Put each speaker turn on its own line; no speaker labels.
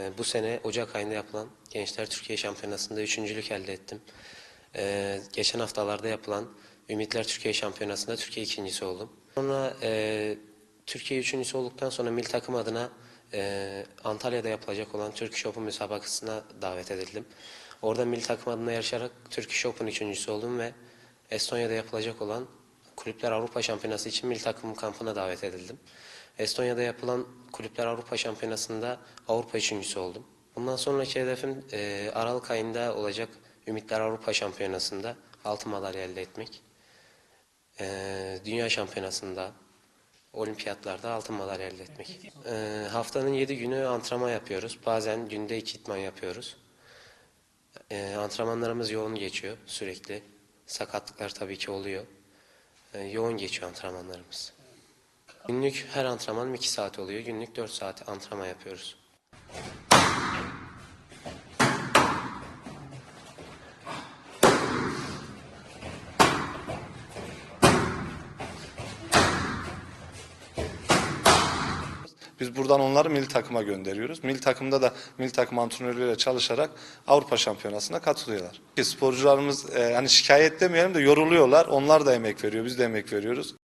Ee, bu sene Ocak ayında yapılan Gençler Türkiye Şampiyonası'nda üçüncülük elde ettim. Ee, geçen haftalarda yapılan Ümitler Türkiye Şampiyonası'nda Türkiye ikincisi oldum. Sonra e, Türkiye üçüncüsü olduktan sonra milli takım adına e, Antalya'da yapılacak olan Turkish Open müsabakasına davet edildim. Orada milli takım adına yarışarak Turkish Open üçüncüsü oldum ve Estonya'da yapılacak olan Kulüpler Avrupa Şampiyonası için milli takım kampına davet edildim. Estonya'da yapılan Kulüpler Avrupa Şampiyonası'nda Avrupa üçüncüsü oldum. Bundan sonraki hedefim e, Aralık ayında olacak Ümitler Avrupa Şampiyonası'nda altın madalya elde etmek. E, Dünya Şampiyonası'nda, olimpiyatlarda altın madalya elde etmek. E, haftanın 7 günü antrenman yapıyoruz. Bazen günde 2 idman yapıyoruz. E, antrenmanlarımız yoğun geçiyor sürekli. Sakatlıklar tabii ki oluyor. E, yoğun geçiyor antrenmanlarımız. Günlük her antrenman 2 saat oluyor. Günlük 4 saat antrenman yapıyoruz.
Biz buradan onları milli takıma gönderiyoruz. Milli takımda da milli takım antrenörleriyle çalışarak Avrupa Şampiyonası'na katılıyorlar. Sporcularımız e, hani şikayet demeyelim de yoruluyorlar. Onlar da emek veriyor, biz de emek veriyoruz.